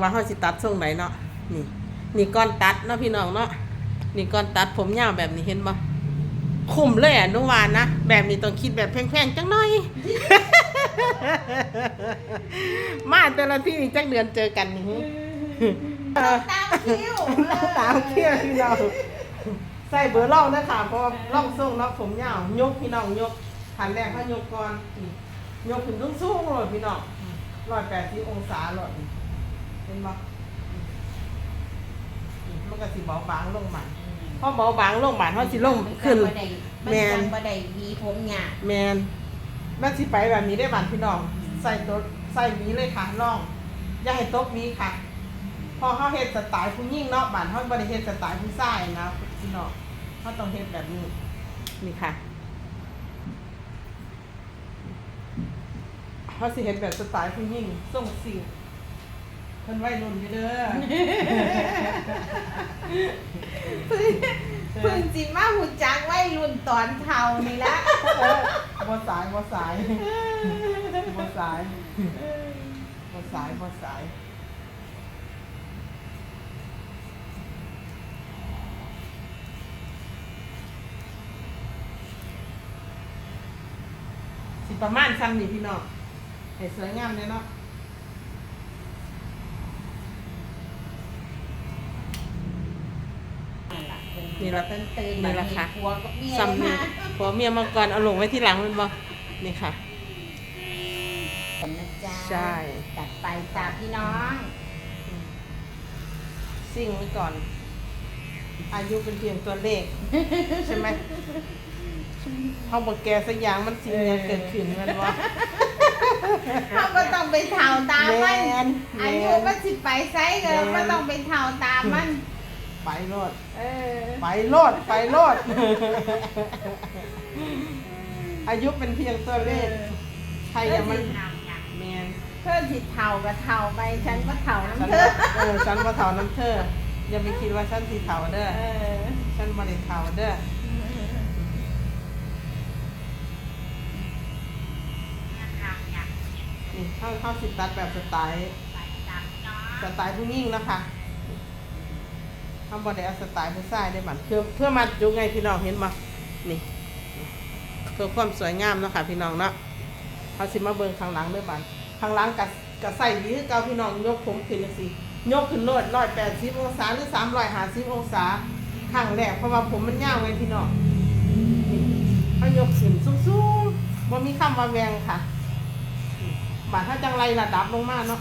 ว่าเขาสิตัดทรงไหนเนาะนี่ นี่ก้อนตัดเนาะพี่น้องเนาะนี่ก้อนตัดผมยาวแบบนี้เห็นบ่คุ้มเลยอะนุวานนะ แบบนี้ต้องคิดแบบแพงๆจังหน่อย มาแต่ละที่จักเดือนเจอกันนี่ตามคิวเลยตามเที่ยวพี่น้องใส่เบอร์ล่องนะค่ะเพราะว่าล่องทรงเนาะผมยาวยกพี่น้องยกขันแรกเขายกก่อนนี่ยกขึ้นสูงๆเลยพี่น้องร้อยแปดสิบองศาเลย เห็นบ่นี่มันก็สิเบาบางลงมาพอเบาบางลงมาเขาสิลงขึ้นมันแมนจังบ่ได้ดีผมหยาแมนแม่สิไปแบบนี้ได้บันพี่น้อง ใส่ตัวใส่หวีเลยค่ะล่อง อย่าให้ตกหวีค่ะ พอเขาเฮ็ดสไตล์ผู้หญิงเนาะบ้านเขาบ่ได้เฮ็ดสไตล์ผู้ชายนะพี่น้องเขาต้องเฮ็ดแบบนี้ นี่ค่ะเขาสิเฮ็ดแบบสไตล์ผู้หญิงส่งสิวเพิ่นวัยรุ่นอยู่เด้อเพิ่งสิมาหูจักไว้รุ่นตอนเท่านี่ละเออบ่สายบ่สายบ่สายบ่สายบ่สายสิประมาณซ้ำนี่พี่น้องให้สวยงามเลยเนาะ นี่ละตื่นตื่นนี่ละค่ะผัวกับเมียซ้ำนี่มาผัวเมียมังกรเอาลงไว้ที่หลังมันบ่นี่ค่ะนะจ๊ะใช่จัดไปจ้าพี่น้องซิ่งไว้ก่อน อายุเป็นเพียงตัวเลข ใช่ไหมเขาบอกแกสักอย่างมันสิ่งยังเกิดขึ้นมันว่าเขาก็ต้องไปเท่าตามมันแมนแมนอายุมันสิไปไซส์ก็ก็ต้องไปเท่าตามมัน ไปโลด เออ ไปโลด ไปโลด อายุเป็นเพียงตัวเลขใครอย่ามันแมนเพื่อนสิเท่าก็เท่าไป ฉันก็เท่าฉันน้ำเธว่าอเออฉันว่าเท่าน้ำเธออย่าไปคิดว่าฉันสีเท่าเด้อเออ ฉันบ่ได้เท่าเด้อนี่เข้าเข้าสิตัดแบบสไตล์สไตล์ผู้หญิงนะคะ ทำบอดี้เอาสไตล์ผู้ชายได้บันเพื่อเพื่อมาจุกไงพี่น้องเห็นมานี่เพื่อความสวยงามเนาะค่ะพี่น้องเนาะเขาสิมาเบิ่งข้างหลังด้วยบันข้างหลังกับกับใส่หวีคือเก่าพี่น้องยกผมขึ้นสิยกขึ้นโลดร้อยแปดสิบองศาหรือสามร้อยห้าสิบองศาข้างแรกเพราะว่าผมมันยาวไงพี่น้องนี่เขายกขึ้นสูงๆบ่มีคำว่าแวงค่ะบาดถ้าจังไรระดับลงมาเนาะ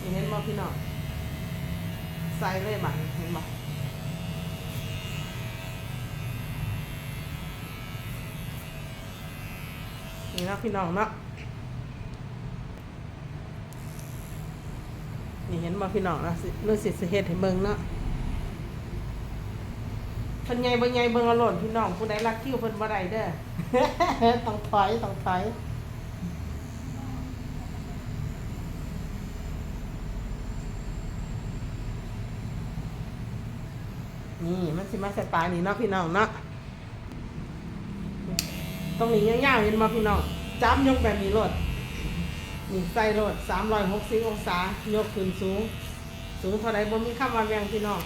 นี่เห็น บ่พี่น้องใส่เลยบาดเห็นบ่นี่นะพี่น้องเนาะนี่เห็นบ่พี่น้องนะเรื่องสิสิเฮ็ดให้เบิ่งเนาะเพิ่นใหญ่บ่ใหญ่เบิ่งเอาโลดพี่น้องผู้ใดรักคิวเพิ่นบ่ได้เด้อต้องถอยต้องถอย นี่มันสิมาสไตล์นี้เนาะพี่น้องเนาะตรงนี้ย่าวๆเห็นบ่พี่น้องจับยกแบบนี้โลดนี่ใส่โลด360องศายกขึ้นสูง สูงเท่าใดบ่มีคำว่าแวงพี่น้อง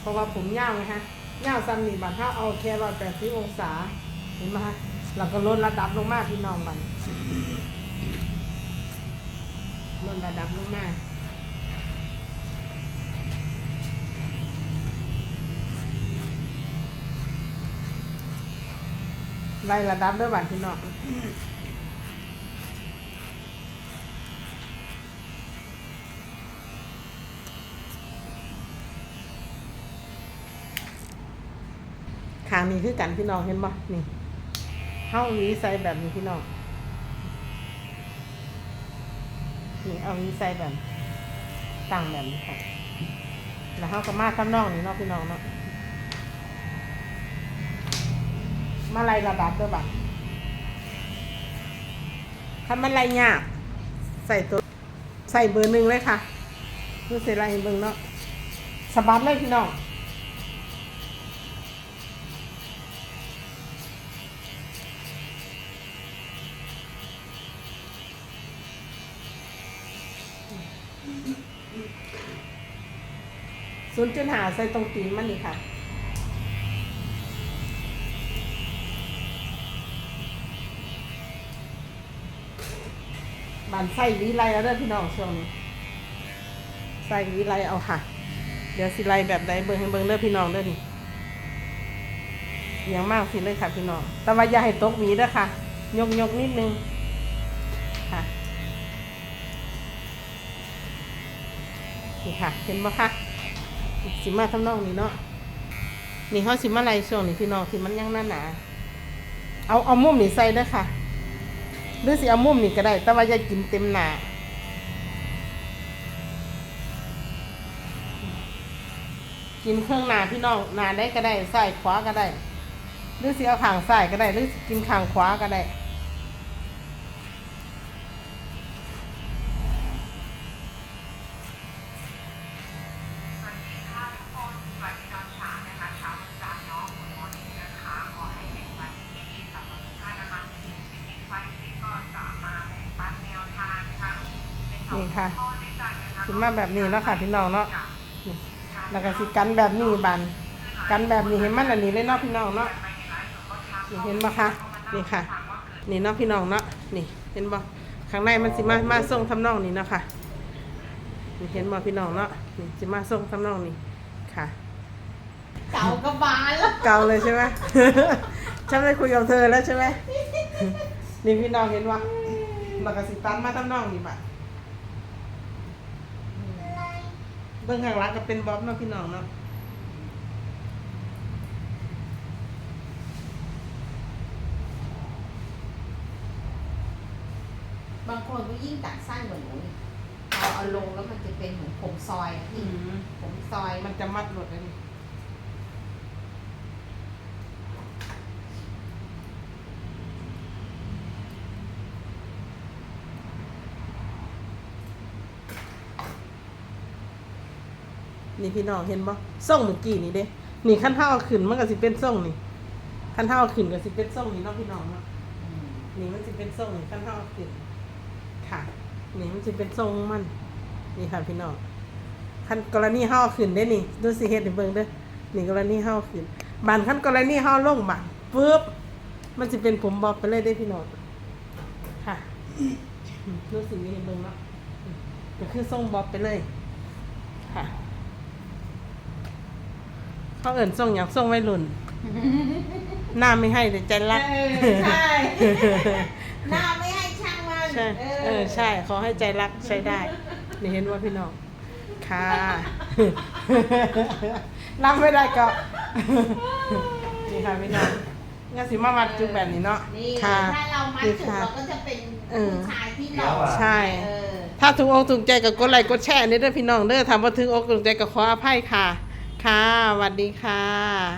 เพราะว่าผมย่าวไงฮะย่าวซ้ำนี่บัดถ้าเอาแค่ร้อยแปดสิบองศาเห็นไหมฮะเราก็ลดระดับลงมาพี่น้องบัดลดระดับลงมา ไล่ระดับด้วยบัดพี่น้องขางนี้คือกันพี่น้องเห็นบ่นี่เฮาหวีใส่แบบนี้พี่น้อง นี่เอาหวีใส่แบบตั้งแบบนี้ค่ะ แล้วเฮาก็มาข้างนอกนี่เนาะพี่น้องเนาะ มาลายระบาดตัวบัตรทำมันลานี่ยใส่ตัว ใส่เบอร์หนึ่งเลยค่ะดูเสร็จลายเบอร์เนาะสบายเลยพี่น้องศูนย์จุดหาใส่ตรงตีนมันนี่ค่ะ บานไส้วิไลแล้วเด้อพี่น้องช่วงนี้ไส้วิไลเอาค่ะ เดี๋ยวสิไลแบบใดเบิ่งให้เบิ่งเด้อพี่น้องเด้อนี่เอียงมากสิเลยค่ะพี่น้อง แต่ว่าอย่าให้ตกหวีเด้อค่ะ ยกยกนิดนึงค่ะนี่ค่ะ เห็นบ่คะสิมาทำนองนี้เนาะนี่เขาสิมาไลช่วงนี้พี่น้องที่มันยังหน้าหนาเอาเอามุมนี่ใส่เด้อค่ะ หรือสิเอามุมนี่ก็ได้ แต่ว่าจะกินเต็มหนากินเครื่องหนาพี่น้องหนาได้ก็ได้ใส่ขวาก็ได้ หรือสิเอาขางใส่ก็ได้ หรือกินขางขวาก็ได้ นี่ค่ะสิมาแบบนี้เนาะค่ะพี่น้องเนาะนี่แล้วก็สิกันแบบนี้บันกันแบบนี้เห็นมันอันนี้เลยเนาะพี่น้องเนาะนี่เห็นบ่คะนี่ค่ะ นี่เนาะพี่น้องเนาะนี่เห็นบ่ข้างในมันสิมามาส่งทำนองนี้เนาะค่ะนี่เห็นบ่พี่น้องเนาะนี่สิมาส่งทำนองนี้ค่ะ เก่ากระบาลแล้วเกาเลยใช่ไหมฉันได้คุยกับเธอแล้วใช่ไหมนี่พี่น้องเห็นว่าแล้วก็สิตันมาทำนองนี่บัด เบื้องข้างหลังก็เป็นบ๊อบเนาะพี่น้องเนาะบางคนก็ยิ่งตัดสั้นกว่าหนูอีกพอเอาลงแล้วมันจะเป็นเหมือนผมซอยอะพี่ผมซอย มันจะมัดหมดเลยนี่ นี่พี่น้องเห็นบ่ส่งเมื่อกี้นี่เด้นี่ขั้นเท้าเอาขึ้นมันก็สิเป็นส่งนี่ขั้นเท้าเอาขึ้นก็สิเป็นส่งนี่เนาะพี่น้องเนาะนี่มันจะเป็นทรงนี่ขั้นเท่าขึ้นค่ะนี่มันจะเป็นทรงมันนี่ค่ะพี่น้องขั้นกรณีเฮาเอาขึ้นได้นี่ดูสิเฮ็ดให้เบิ่งเด้อนี่กรณีเฮาเอาขึ้นบานขั้นกรณีเฮาลงบานปึ๊บมันจะเป็นผมบอบไปเลยได้อพี่น้องค่ะดูสิมีให้เบิ่งเนาะก็คือทรงบอบไปเลยค่ะ เขาเอิ่นทรงอย่างทรงวัยรุ่น หน้าไม่ให้แต่ใจรัก เออใช่หน้าไม่ให้ช่างมันใช่ เออใช่ขอให้ใจรักใช้ได้ นี่เห็นว่าพี่น้อง ค่ะ รับไม่ได้ก็ นี่ค่ะพี่น้องงั้นสิมาวัดจุกแบบนี้เนาะ นี่ค่ะ ถ้าเรามัดนี่จุกค่ะเราก็จะเป็นเออผู้ชายที่หล่อใช่ เออ ถ้าถูกอกถูกใจกับกดไลค์กดแชร์นี่เด้อพี่น้องเด้อทำมาถึงอกถูกใจกับขออภัยค่ะ ค่ะสวัสดีค่ะ